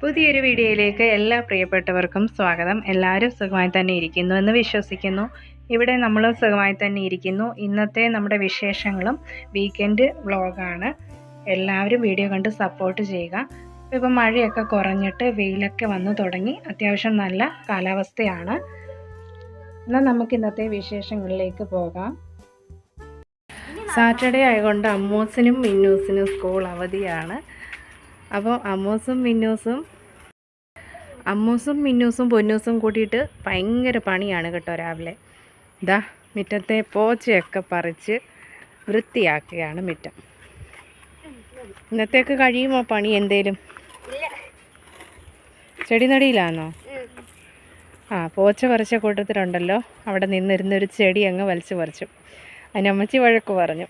പുതിയൊരു വീഡിയോയിലേക്ക് എല്ലാ പ്രിയപ്പെട്ടവർക്കും സ്വാഗതം. എല്ലാവരും സുഖമായി തന്നെ ഇരിക്കുന്നു എന്ന് വിശ്വസിക്കുന്നു. ഇവിടെ നമ്മൾ സുഖമായി തന്നെ ഇരിക്കുന്നു. ഇന്നത്തെ നമ്മുടെ വിശേഷങ്ങളും വീക്കെൻഡ് വ്ളോഗാണ് എല്ലാവരും വീഡിയോ കണ്ട് സപ്പോർട്ട് ചെയ്യുക. ഇപ്പം മഴയൊക്കെ കുറഞ്ഞിട്ട് വെയിലൊക്കെ വന്നു തുടങ്ങി. അത്യാവശ്യം നല്ല കാലാവസ്ഥയാണ്. എന്നാൽ നമുക്ക് ഇന്നത്തെ വിശേഷങ്ങളിലേക്ക് പോകാം. സാറ്റർഡേ ആയതുകൊണ്ട് അമ്മൂസിനും മിന്നൂസിനും സ്കൂൾ അവധിയാണ്. അപ്പോൾ അമ്മൂസും മിന്നൂസും അമ്മൂസും മിന്നൂസും പൊന്നൂസും കൂട്ടിയിട്ട് ഭയങ്കര പണിയാണ് കേട്ടോ രാവിലെ. ഇതാ മുറ്റത്തെ പോച്ചയൊക്കെ പറിച്ച് വൃത്തിയാക്കുകയാണ് മുറ്റം. ഇന്നത്തേക്ക് കഴിയുമോ പണി എന്തേലും? ചെടി നടിയിലാണോ ആ പോച്ച പറിച്ച കൂട്ടത്തിലുണ്ടല്ലോ. അവിടെ നിന്നിരുന്നൊരു ചെടി അങ്ങ് വലിച്ചു പറിച്ചു. അതിനമ്മച്ചി വഴക്ക് പറഞ്ഞു.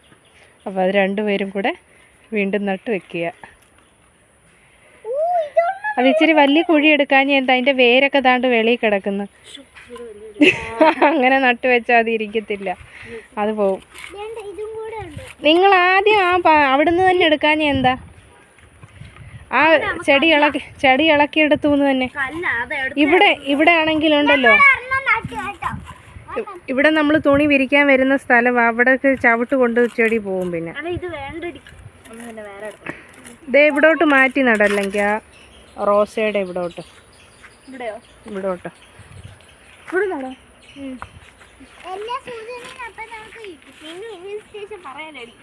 അപ്പോൾ അത് രണ്ടുപേരും കൂടെ വീണ്ടും നട്ട് വെക്കുക. അത് ഇച്ചിരി വലിയ കുഴി എടുക്കാൻ എന്താ അതിന്റെ വേരൊക്കെ താണ്ട് വെളിയിൽ കിടക്കുന്നു. അങ്ങനെ നട്ടുവെച്ചാൽ അത് ഇരിക്കത്തില്ല. അത് പോവും. നിങ്ങൾ ആദ്യം ആ അവിടുന്ന് തന്നെ എടുക്കാൻ എന്താ? ആ ചെടി ഇളക്കി ചെടി ഇളക്കി എടുത്തു തന്നെ. ഇവിടെ ഇവിടെ ആണെങ്കിലുണ്ടല്ലോ. ഇവിടെ നമ്മൾ തുണി വിരിക്കാൻ വരുന്ന സ്ഥലം അവിടെ ചവിട്ട് കൊണ്ട് ചെടി പോവും പിന്നെ. ഇത് ഇവിടോട്ട് മാറ്റി നടല്ലെങ്കിൽ റോസയുടെ ഇവിടോട്ട്. ഇവിടെയോ? ഇവിടോട്ട്. ഇവിടെ പറയാനടി.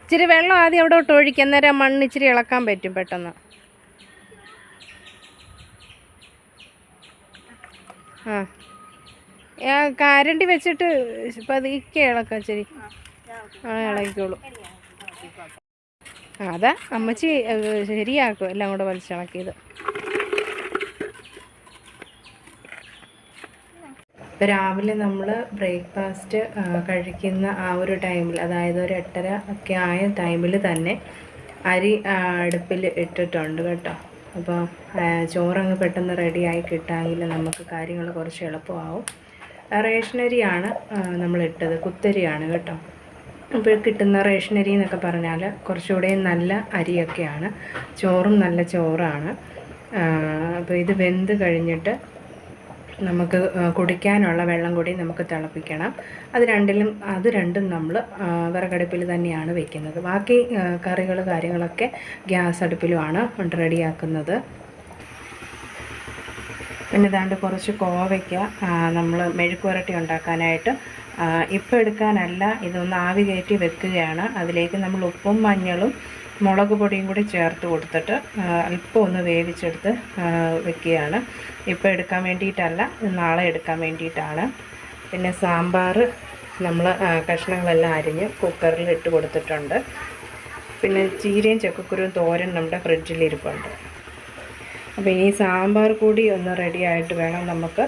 ഇച്ചിരി വെള്ളം ആദ്യം അവിടോട്ട് ഒഴിക്കും അന്നേരം മണ്ണ് ഇച്ചിരി ഇളക്കാൻ പറ്റും പെട്ടെന്ന്. ആ. കരണ്ടി വെച്ചിട്ട് പതുക്കെ ഇളക്കാം ശരി. ആ, അതാ അമ്മച്ചി ശരിയാക്കും. എല്ലാം കൂടെ വലിച്ചിളക്കിയത് രാവിലെ നമ്മൾ ബ്രേക്ക്ഫാസ്റ്റ് കഴിക്കുന്ന ആ ഒരു ടൈമിൽ അതായത് ഒരു എട്ടര ഒക്കെ ആയ ടൈമിൽ തന്നെ അരി അടുപ്പിൽ ഇട്ടിട്ടുണ്ട് കേട്ടോ. അപ്പോൾ ചോറങ്ങ് പെട്ടെന്ന് റെഡിയായി കിട്ടാമെങ്കിൽ നമുക്ക് കാര്യങ്ങൾ കുറച്ച് എളുപ്പമാവും. റേഷനരിയാണ് നമ്മളിട്ടത് കുത്തരിയാണ് കേട്ടോ. ഇപ്പോൾ കിട്ടുന്ന റേഷനരി എന്നൊക്കെ പറഞ്ഞാൽ കുറച്ചുകൂടെ നല്ല അരിയൊക്കെയാണ്. ചോറും നല്ല ചോറാണ്. അപ്പോൾ ഇത് വെന്ത് കഴിഞ്ഞിട്ട് നമുക്ക് കുടിക്കാനുള്ള വെള്ളം കൂടി നമുക്ക് തിളപ്പിക്കണം. അത് രണ്ടിലും അത് രണ്ടും നമ്മൾ വിറകടുപ്പിൽ തന്നെയാണ് വെക്കുന്നത്. ബാക്കി കറികൾ കാര്യങ്ങളൊക്കെ ഗ്യാസ് അടുപ്പിലുമാണ് റെഡിയാക്കുന്നത്. പിന്നെ ഇതാണ്ട് കുറച്ച് കോവയ്ക്ക നമ്മൾ മെഴുക്കുവരട്ടി ഉണ്ടാക്കാനായിട്ട് ഇപ്പം എടുക്കാനല്ല ഇതൊന്ന് ആവി കയറ്റി വെക്കുകയാണ്. അതിലേക്ക് നമ്മൾ ഉപ്പും മഞ്ഞളും മുളക് പൊടിയും കൂടി ചേർത്ത് കൊടുത്തിട്ട് അല്പം ഒന്ന് വേവിച്ചെടുത്ത് വെക്കുകയാണ്. ഇപ്പം എടുക്കാൻ വേണ്ടിയിട്ടല്ല നാളെ എടുക്കാൻ വേണ്ടിയിട്ടാണ്. പിന്നെ സാമ്പാർ നമ്മൾ കഷ്ണങ്ങളെല്ലാം അരിഞ്ഞ് കുക്കറിൽ ഇട്ട് കൊടുത്തിട്ടുണ്ട്. പിന്നെ ചീരയും ചക്കക്കുരുവും തോരൻ നമ്മുടെ ഫ്രിഡ്ജിൽ ഇരിപ്പുണ്ട്. അപ്പോൾ ഇനി സാമ്പാർ കൂടി ഒന്ന് റെഡി ആയിട്ട് വേണം നമുക്ക്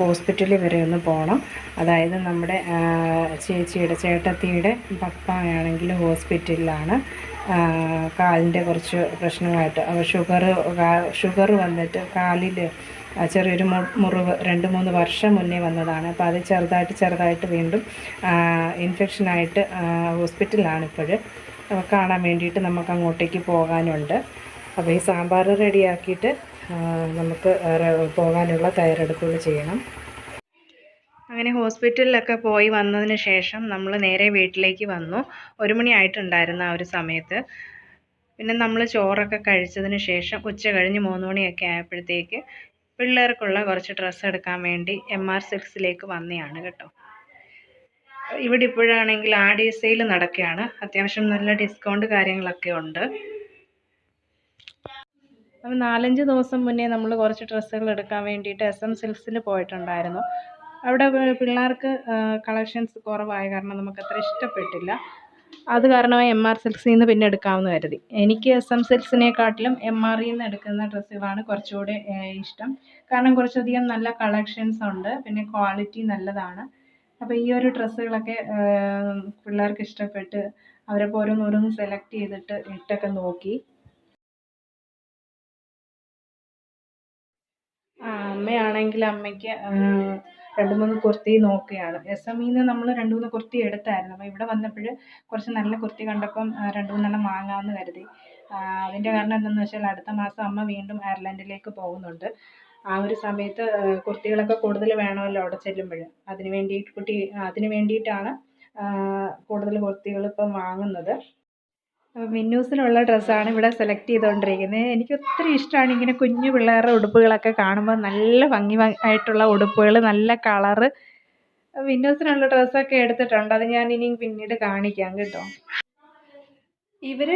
ഹോസ്പിറ്റലിൽ വരെ ഒന്ന് പോകണം അതായത് നമ്മുടെ ചേച്ചിയുടെ ചേട്ടത്തിയുടെ പപ്പയാണെങ്കിൽ ഹോസ്പിറ്റലിലാണ് കാലിന്റെ കുറച്ച് പ്രശ്നമായിട്ട്. അപ്പോൾ ഷുഗർ ഷുഗർ വന്നിട്ട് കാലിൽ ചെറിയൊരു മുറിവ് രണ്ട് മൂന്ന് വർഷം മുന്നേ വന്നതാണ്. അപ്പോൾ അത് ചെറുതായിട്ട് ചെറുതായിട്ട് വീണ്ടും ഇൻഫെക്ഷനായിട്ട് ഹോസ്പിറ്റലിലാണ് ഇപ്പോൾ കാണാൻ വേണ്ടിയിട്ട് നമുക്ക് അങ്ങോട്ടേക്ക് പോകാനുണ്ട്. അപ്പോൾ ഈ സാമ്പാർ റെഡിയാക്കിയിട്ട് നമുക്ക് പോകാനുള്ള തയ്യാറെടുപ്പുകൾ ചെയ്യണം. അങ്ങനെ ഹോസ്പിറ്റലിലൊക്കെ പോയി വന്നതിന് ശേഷം നമ്മൾ നേരെ വീട്ടിലേക്ക് വന്നു. ഒരു മണിയായിട്ടുണ്ടായിരുന്നു ആ ഒരു സമയത്ത്. പിന്നെ നമ്മൾ ചോറൊക്കെ കഴിച്ചതിന് ശേഷം ഉച്ച കഴിഞ്ഞ് മൂന്ന് മണിയൊക്കെ ആയപ്പോഴത്തേക്ക് പിള്ളേർക്കുള്ള കുറച്ച് ഡ്രസ്സ് എടുക്കാൻ വേണ്ടി എം ആർ സിക്സിലേക്ക് വന്നതാണ് കേട്ടോ. ഇവിടെ ഇപ്പോഴാണെങ്കിൽ ആടി സെയിൽ നടക്കുകയാണ്. അത്യാവശ്യം നല്ല ഡിസ്കൗണ്ട് കാര്യങ്ങളൊക്കെ ഉണ്ട്. അപ്പം നാലഞ്ച് ദിവസം മുന്നേ നമ്മൾ കുറച്ച് ഡ്രസ്സുകൾ എടുക്കാൻ വേണ്ടിയിട്ട് എസ് എം സിൽക്സിൽ പോയിട്ടുണ്ടായിരുന്നു. അവിടെ പിള്ളേർക്ക് കളക്ഷൻസ് കുറവായ. കാരണം നമുക്ക് അത്ര ഇഷ്ടപ്പെട്ടില്ല. അത് കാരണം എം ആർ സിൽക്സിൽ നിന്ന് പിന്നെ എടുക്കാമെന്ന് കരുതി. എനിക്ക് എസ് എം സിൽക്സിനെക്കാട്ടിലും എം ആറിൽ നിന്ന് എടുക്കുന്ന ഡ്രസ്സുകളാണ് കുറച്ചുകൂടെ ഇഷ്ടം. കാരണം കുറച്ചധികം നല്ല കളക്ഷൻസ് ഉണ്ട്. പിന്നെ ക്വാളിറ്റി നല്ലതാണ്. അപ്പോൾ ഈ ഒരു ഡ്രസ്സുകളൊക്കെ പിള്ളേർക്ക് ഇഷ്ടപ്പെട്ട് അവരപ്പോൾ ഓരോന്നോരോന്ന് സെലക്ട് ചെയ്തിട്ട് ഇട്ടൊക്കെ നോക്കി. അമ്മയാണെങ്കിൽ അമ്മയ്ക്ക് രണ്ട് മൂന്ന് കുർത്തി നോക്കുകയാണ് എസ് എം ഇന്ന് നമ്മൾ രണ്ട് മൂന്ന് കുർത്തി എടുത്തായിരുന്നു. അപ്പോൾ ഇവിടെ വന്നപ്പോൾ കുറച്ച് നല്ല കുർത്തി കണ്ടപ്പം രണ്ട് മൂന്നെണ്ണം വാങ്ങാമെന്ന് കരുതി. അതിന്റെ കാരണം എന്താണെന്ന് വെച്ചാൽ അടുത്ത മാസം അമ്മ വീണ്ടും അയർലൻഡിലേക്ക് പോകുന്നുണ്ട്. ആ ഒരു സമയത്ത് കുർത്തികളൊക്കെ കൂടുതൽ വേണമല്ലോ അവിടെ ചെല്ലുമ്പോൾ അതിന് വേണ്ടിയിട്ട് കുട്ടി അതിന് വേണ്ടിയിട്ടാണ് കൂടുതൽ കുർത്തികൾ ഇപ്പം വാങ്ങുന്നത്. മിന്നൂസിനുള്ള ഡ്രസ്സാണ് ഇവിടെ സെലക്ട് ചെയ്തുകൊണ്ടിരിക്കുന്നത് എനിക്ക് ഒത്തിരി ഇഷ്ടമാണ് ഇങ്ങനെ കുഞ്ഞു പിള്ളേരുടെ ഉടുപ്പുകളൊക്കെ കാണുമ്പോൾ നല്ല ഭംഗി ആയിട്ടുള്ള ഉടുപ്പുകൾ നല്ല കളറ് മിന്നൂസിനുള്ള ഡ്രസ്സൊക്കെ എടുത്തിട്ടുണ്ട്. അത് ഞാൻ ഇനി പിന്നീട് കാണിക്കാം കേട്ടോ. ഇവർ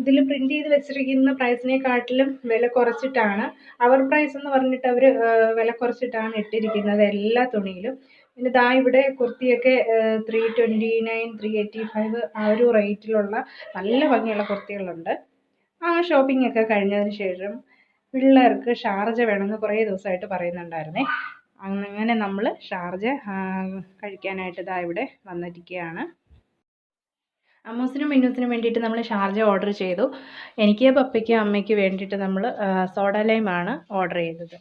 ഇതിൽ പ്രിന്റ് ചെയ്ത് വെച്ചിരിക്കുന്ന പ്രൈസിനെക്കാട്ടിലും വില കുറച്ചിട്ടാണ്. അവർ പ്രൈസ് എന്ന് പറഞ്ഞിട്ട് അവർ വില കുറച്ചിട്ടാണ് ഇട്ടിരിക്കുന്നത് എല്ലാ തുണിയിലും. പിന്നെ ദാ ഇവിടെ കുർത്തിയൊക്കെ three twenty nine three eighty five ആ ഒരു റേറ്റിലുള്ള നല്ല ഭംഗിയുള്ള കുർത്തികളുണ്ട്. ആ ഷോപ്പിംഗ് ഒക്കെ കഴിഞ്ഞതിന് ശേഷം പിള്ളേർക്ക് ഷാർജ വേണമെന്ന് കുറേ ദിവസമായിട്ട് പറയുന്നുണ്ടായിരുന്നേ. അങ്ങനെ നമ്മൾ ഷാർജ കഴിക്കാനായിട്ട് ഇതാ ഇവിടെ വന്നിരിക്കുകയാണ്. അമ്മൂസിനും മിന്നൂസിനും വേണ്ടിയിട്ട് നമ്മൾ ഷാർജ ഓർഡർ ചെയ്തു. എനിക്ക് പപ്പയ്ക്കും അമ്മയ്ക്കും വേണ്ടിയിട്ട് നമ്മൾ സോഡ ആണ് ഓർഡർ ചെയ്തത്.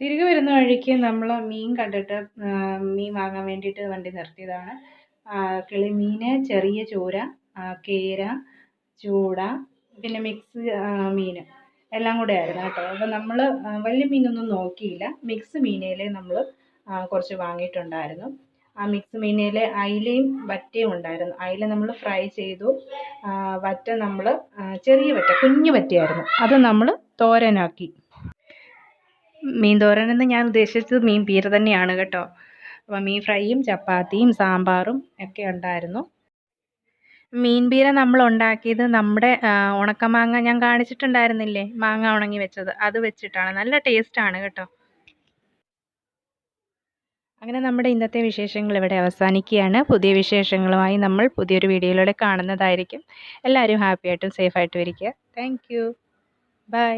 തിരികെ വരുന്ന വഴിക്ക് നമ്മൾ മീൻ കണ്ടിട്ട് മീൻ വാങ്ങാൻ വേണ്ടിയിട്ട് വണ്ടി നിർത്തിയതാണ്. കിളിമീൻ ചെറിയ ചൂര കേര ചൂട പിന്നെ മിക്സ് മീൻ എല്ലാം കൂടെ ആയിരുന്നു കേട്ടോ. അപ്പോൾ നമ്മൾ വലിയ മീനൊന്നും നോക്കിയില്ല. മിക്സ് മീനേലേ നമ്മൾ കുറച്ച് വാങ്ങിയിട്ടുണ്ടായിരുന്നു. ആ മിക്സ് മീനയിൽ അയിലയും വറ്റയും ഉണ്ടായിരുന്നു. അയില നമ്മൾ ഫ്രൈ ചെയ്തു. വറ്റ നമ്മൾ ചെറിയ വറ്റ കുഞ്ഞു വറ്റയായിരുന്നു. അത് നമ്മൾ തോരനാക്കി. മീൻ തോരൻ എന്ന് ഞാൻ ഉദ്ദേശിച്ചത് മീൻ പീര തന്നെയാണ് കേട്ടോ. അപ്പോൾ മീൻ ഫ്രൈയും ചപ്പാത്തിയും സാമ്പാറും ഒക്കെ ഉണ്ടായിരുന്നു. മീൻ പീര നമ്മൾ ഉണ്ടാക്കിയത് നമ്മുടെ ഉണക്കമാങ്ങ ഞാൻ കാണിച്ചിട്ടുണ്ടായിരുന്നില്ലേ? മാങ്ങ ഉണങ്ങി വെച്ചത്. അത് വെച്ചിട്ടാണ്. നല്ല ടേസ്റ്റാണ് കേട്ടോ. അങ്ങനെ നമ്മുടെ ഇന്നത്തെ വിശേഷങ്ങൾ ഇവിടെ അവസാനിക്കുകയാണ്. പുതിയ വിശേഷങ്ങളുമായി നമ്മൾ പുതിയൊരു വീഡിയോയിലൂടെ കാണുന്നതായിരിക്കും. എല്ലാവരും ഹാപ്പിയായിട്ടും സേഫായിട്ടും ഇരിക്കുക. Thank you by